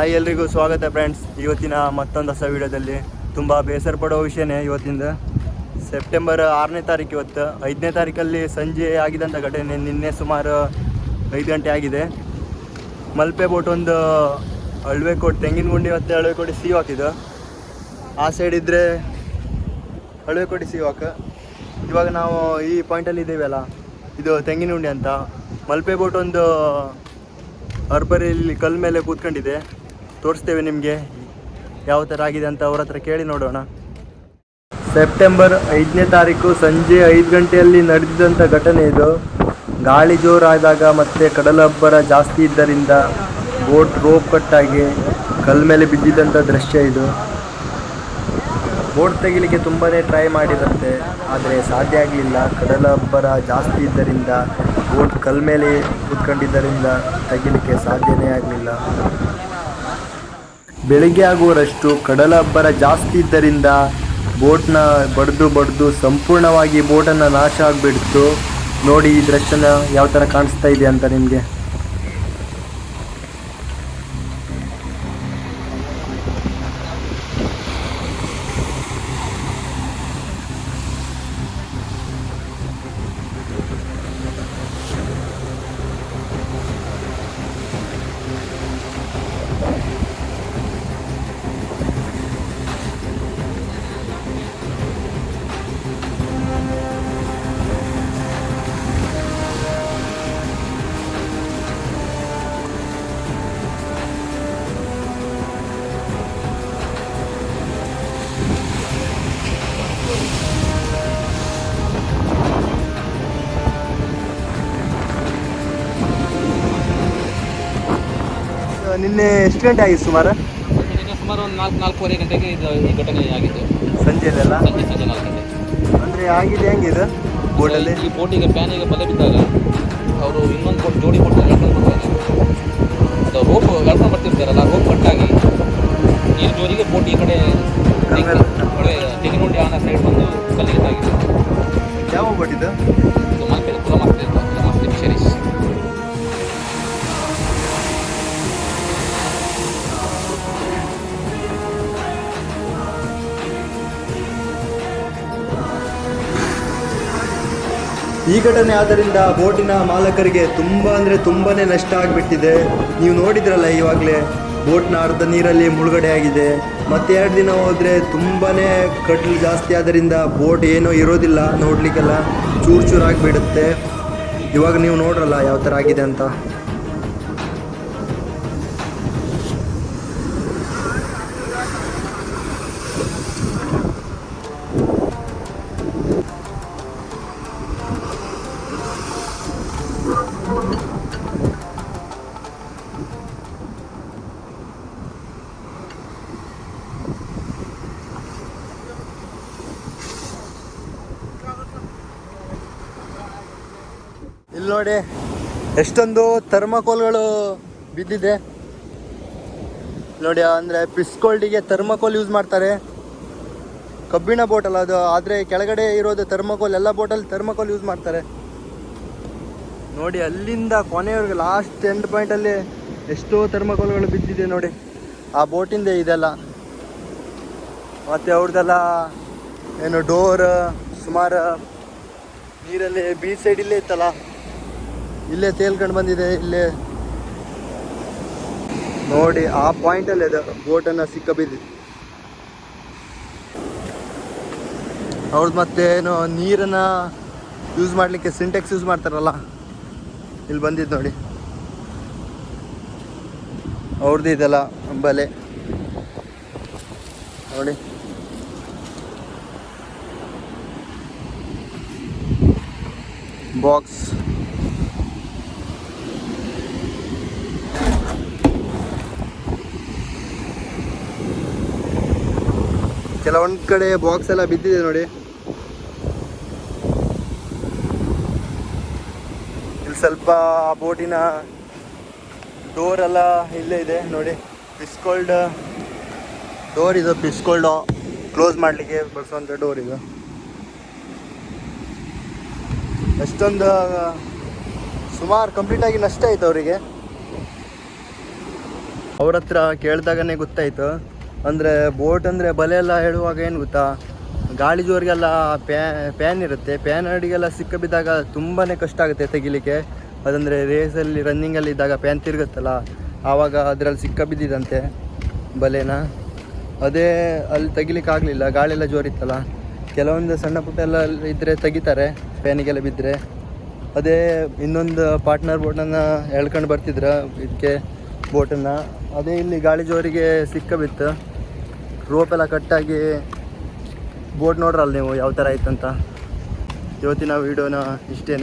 Hi ಎಲ್ರಿಗೂ ಸ್ವಾಗತ friends. ಇವತ್ತಿನ ಮತ್ತೊಂದು ಹೊಸ ವಿಡಿಯೋದಲ್ಲಿ ತುಂಬ ಬೇಸರ ಪಡೋ ವಿಷಯನೇ ಇವತ್ತಿಂದ ಸೆಪ್ಟೆಂಬರ್ ಆರನೇ ತಾರೀಕು ಇವತ್ತು. ಐದನೇ ತಾರೀಕಲ್ಲಿ ಸಂಜೆ ಆಗಿದಂಥ ಘಟನೆ ನಿನ್ನೆ ಸುಮಾರು ಐದು ಗಂಟೆ ಆಗಿದೆ. ಮಲ್ಪೆ ಬೋಟ್ ಒಂದು ಅಳ್ವೆಕೋಟೆ, ತೆಂಗಿನಗುಂಡಿ ಮತ್ತು ಅಳ್ವೆಕೋಟೆ ಸೀ ಹಾಕಿದ್ದು ಆ ಸೈಡ್ ಇದ್ದರೆ ಅಳ್ವೆಕೋಟೆ ಸೀ ವಾಕ್. ಇವಾಗ ನಾವು ಈ ಪಾಯಿಂಟಲ್ಲಿ ಇದ್ದೀವಲ್ಲ ಇದು ತೆಂಗಿನ ಗುಂಡಿ ಅಂತ. ಮಲ್ಪೆ ಬೋಟ್ ಒಂದು ಅರ್ಬರಿಯಲ್ಲಿ ಕಲ್ ಮೇಲೆ ಕೂತ್ಕೊಂಡಿದೆ. ತೋರಿಸ್ತೇವೆ ನಿಮಗೆ. ಯಾವ ಥರ ಆಗಿದೆ ಅಂತ ಅವ್ರ ಹತ್ರ ಕೇಳಿ ನೋಡೋಣ. ಸೆಪ್ಟೆಂಬರ್ ಐದನೇ ತಾರೀಕು ಸಂಜೆ ಐದು ಗಂಟೆಯಲ್ಲಿ ನಡೆದಿದ್ದಂಥ ಘಟನೆ ಇದು. ಗಾಳಿ ಜೋರಾದಾಗ ಮತ್ತು ಕಡಲಬ್ಬರ ಜಾಸ್ತಿ ಇದ್ದರಿಂದ ಬೋಟ್ ರೋಪ್ ಕಟ್ಟಾಗಿ ಕಲ್ ಮೇಲೆ ಬಿದ್ದಿದ್ದಂಥ ದೃಶ್ಯ ಇದು. ಬೋಟ್ ತೆಗಿಲಿಕ್ಕೆ ತುಂಬಾ ಟ್ರೈ ಮಾಡಿದಂತೆ, ಆದರೆ ಸಾಧ್ಯ ಆಗಲಿಲ್ಲ. ಕಡಲಬ್ಬರ ಜಾಸ್ತಿ ಇದ್ದರಿಂದ ಬೋಟ್ ಕಲ್ ಮೇಲೆ ಕೂತ್ಕೊಂಡಿದ್ದರಿಂದ ತೆಗಿಲಿಕ್ಕೆ ಸಾಧ್ಯವೇ ಆಗಲಿಲ್ಲ. ಬೆಳಿಗ್ಗೆ ಆಗುವರಷ್ಟು ಕಡಲಬ್ಬರ ಜಾಸ್ತಿ ಇದ್ದರಿಂದ ಬೋಟ್ನ ಬಡ್ದು ಬಡ್ದು ಸಂಪೂರ್ಣವಾಗಿ ಬೋಟನ್ನು ನಾಶ ಆಗಿಬಿಡ್ತು. ನೋಡಿ ಈ ದೃಶ್ಯನ ಯಾವ ಥರ ಕಾಣಿಸ್ತಾ ಇದೆ ಅಂತ ನಿಮಗೆ. ನಿನ್ನೆ ಎಷ್ಟು ಗಂಟೆ ಆಗಿತ್ತು ಸುಮಾರು ಸುಮಾರು ಒಂದು ನಾಲ್ಕು ನಾಲ್ಕೂವರೆ ಗಂಟೆಗೆ ಇದು ಈ ಘಟನೆ ಆಗಿತ್ತು ಅಲ್ಲ ಸಂಜೆ ಸಂಜೆ ನಾಲ್ಕು ಗಂಟೆ ಅಂದರೆ ಆಗಿದೆ ಹೆಂಗಿದೆ ಬೋಟಲ್ಲಿ ಈ ಬೋಟಿಗೆ ಪ್ಯಾನಿಗೆ ಬಲೆ ಬಿದ್ದಾಗ ಅವರು ಇನ್ನೊಂದು ಬೋಟ್ ಜೋಡಿ ಬೋಟ್ ಎಳ್ಕೊಂಡು ಬರ್ತಾರೆ ಅದು ರೋಪ್ ಎಳ್ಕೊಂಡು ಬರ್ತಿರ್ತಾರಲ್ಲ ರೋಪ್ ಕಟ್ಟಾಗಿ ನೀರು ಜೋರಿಗೆ ಬೋಟ್ ಈ ಕಡೆ ತೆಗೆದುಕೊಂಡು ಆನ ಸೈಡ್ ಬಂದು ಕಲ್ಲಿಗೆ ಯಾವ ಬೋಟ್ ಇದು? ಇದು ಮಲ್ಪೆ ಕುಲಮಾಸ್ತಿ ಅಂತ ಕುಲಮಾಸ್ತಿ ಫಿಶರೀಸ್ ಈ ಘಟನೆ ಆದ್ದರಿಂದ ಬೋಟಿನ ಮಾಲಕರಿಗೆ ತುಂಬ ಅಂದರೆ ತುಂಬಾ ನಷ್ಟ ಆಗಿಬಿಟ್ಟಿದೆ. ನೀವು ನೋಡಿದ್ರಲ್ಲ ಇವಾಗಲೇ, ಬೋಟ್ನ ಅರ್ಧ ನೀರಲ್ಲಿ ಮುಳುಗಡೆ ಆಗಿದೆ. ಮತ್ತೆ ಎರಡು ದಿನ ಹೋದರೆ ತುಂಬಾ ಕಟ್ಲು ಜಾಸ್ತಿ ಆದ್ದರಿಂದ ಬೋಟ್ ಏನೂ ಇರೋದಿಲ್ಲ ನೋಡಲಿಕ್ಕೆಲ್ಲ. ಚೂರು ಚೂರು ಆಗಿಬಿಡುತ್ತೆ. ಇವಾಗ ನೀವು ನೋಡ್ರಲ್ಲ ಯಾವ ಥರ ಆಗಿದೆ ಅಂತ. ನೋಡಿ, ಎಷ್ಟೊಂದು ಥರ್ಮಕೋಲ್ಗಳು ಬಿದ್ದಿದೆ. ನೋಡಿ, ಅಂದರೆ ಪಿಸ್ಕೋಲ್ಡಿಗೆ ಥರ್ಮಕೋಲ್ ಯೂಸ್ ಮಾಡ್ತಾರೆ. ಕಬ್ಬಿಣ ಬೋಟಲ್ ಅದು, ಆದರೆ ಕೆಳಗಡೆ ಇರೋದು ಥರ್ಮಕೋಲ್, ಎಲ್ಲ ಬೋಟಲ್ ಥರ್ಮಕೋಲ್ ಯೂಸ್ ಮಾಡ್ತಾರೆ. ನೋಡಿ, ಅಲ್ಲಿಂದ ಕೊನೆಯವರೆಗೆ ಲಾಸ್ಟ್ ಎಂಡ್ ಪಾಯಿಂಟಲ್ಲಿ ಎಷ್ಟೋ ಥರ್ಮಕೋಲ್ಗಳು ಬಿದ್ದಿದೆ ನೋಡಿ. ಆ ಬೋಟಿಂದ ಇದೆಲ್ಲ. ಮತ್ತು ಅವ್ರದ್ದೆಲ್ಲ ಏನು ಡೋರ್ ಸುಮಾರು ನೀರಲ್ಲಿ ಬೀಚ್ ಸೈಡ್ ಇಲ್ಲೇ ಇತ್ತಲ್ಲ. ಇಲ್ಲೇ ತೇಲ್ಕೊಂಡು ಬಂದಿದೆ, ಇಲ್ಲೇ. ನೋಡಿ, ಆ ಪಾಯಿಂಟಲ್ಲಿ ಅದು ಬೋಟನ್ನು ಸಿಕ್ಕ ಬಿದ್ದಿದೆ ಅವ್ರದ್ದು ಮತ್ತೆ ಏನು, ನೀರನ್ನು ಯೂಸ್ ಮಾಡಲಿಕ್ಕೆ ಸಿಂಟೆಕ್ಸ್ ಯೂಸ್ ಮಾಡ್ತಾರಲ್ಲ, ಇಲ್ಲಿ ಬಂದಿದ್ದು ನೋಡಿ. ಅವ್ರದ್ದು ಇದೆಲ್ಲ, ಬಲೆ. ನೋಡಿ. ಬಾಕ್ಸ್ ಕೆಲವೊಂದು ಕಡೆ ಬಾಕ್ಸ್ ಎಲ್ಲ ಬಿದ್ದಿದೆ ನೋಡಿ. ಇಲ್ಲಿ ಸ್ವಲ್ಪ ಆ ಬೋಟಿನ ಡೋರ್ ಎಲ್ಲ ಇಲ್ಲೇ ಇದೆ ನೋಡಿ. ಪಿಸ್ಕೋಲ್ಡ್ ಡೋರ್ ಇದು ಪಿಸ್ಕೋಲ್ಡ್ ಕ್ಲೋಸ್ ಮಾಡಲಿಕ್ಕೆ ಬಳಸುವಂಥ ಡೋರ್ ಇದು. ಎಷ್ಟೊಂದು, ಸುಮಾರು ಕಂಪ್ಲೀಟಾಗಿ ನಷ್ಟ ಆಯ್ತು ಅವರಿಗೆ. ಅವ್ರ ಹತ್ರ ಕೇಳಿದಾಗನೇ ಗೊತ್ತಾಯ್ತು. ಅಂದರೆ ಬೋಟ್ ಅಂದರೆ ಬಲೆ ಎಲ್ಲ ಹೇಳುವಾಗ ಏನು ಗೊತ್ತಾ? ಗಾಳಿ ಜೋರಿಗೆಲ್ಲ ಪ್ಯಾ ಪ್ಯಾನ್ ಇರುತ್ತೆ. ಪ್ಯಾನ್ ಅಡಿಗೆಲ್ಲ ಸಿಕ್ಕ ಬಿದ್ದಾಗ ತುಂಬಾ ಕಷ್ಟ ಆಗುತ್ತೆ ತೆಗಿಲಿಕ್ಕೆ. ಅದಂದರೆ ರೇಸಲ್ಲಿ ರನ್ನಿಂಗಲ್ಲಿ ಇದ್ದಾಗ ಪ್ಯಾನ್ ತಿರುಗುತ್ತಲ್ಲ, ಆವಾಗ ಅದರಲ್ಲಿ ಸಿಕ್ಕ ಬಿದ್ದಿದಂತೆ ಬಲೆನ. ಅದೇ ಅಲ್ಲಿ ತೆಗಿಲಿಕ್ಕೆ ಆಗಲಿಲ್ಲ. ಗಾಳಿ ಎಲ್ಲ ಜೋರಿತ್ತಲ್ಲ. ಕೆಲವೊಂದು ಸಣ್ಣ ಪುಟ್ಟ ಎಲ್ಲ ಇದ್ದರೆ ತೆಗಿತಾರೆ ಪ್ಯಾನಿಗೆಲ್ಲ ಬಿದ್ದರೆ ಅದೇ ಇನ್ನೊಂದು ಪಾರ್ಟ್ನರ್ ಬೋಟನ್ನು ಎಳ್ಕೊಂಡು ಬರ್ತಿದ್ರ ಇದಕ್ಕೆ ಬೋಟನ್ನು ಅದೇ ಇಲ್ಲಿ ಗಾಳಿ ಜೋರಿಗೆ ಸಿಕ್ಕ ಬಿತ್ತು ರೋಪ್ ಎಲ್ಲ ಕಟ್ಟಾಗಿ ಬೋಟ್ ನೋಡ್ರಲ್ಲ ನೀವು ಯಾವ ಥರ ಆಯ್ತಂತ? ಇವತ್ತಿನ ವೀಡಿಯೋನ ಇಷ್ಟೇ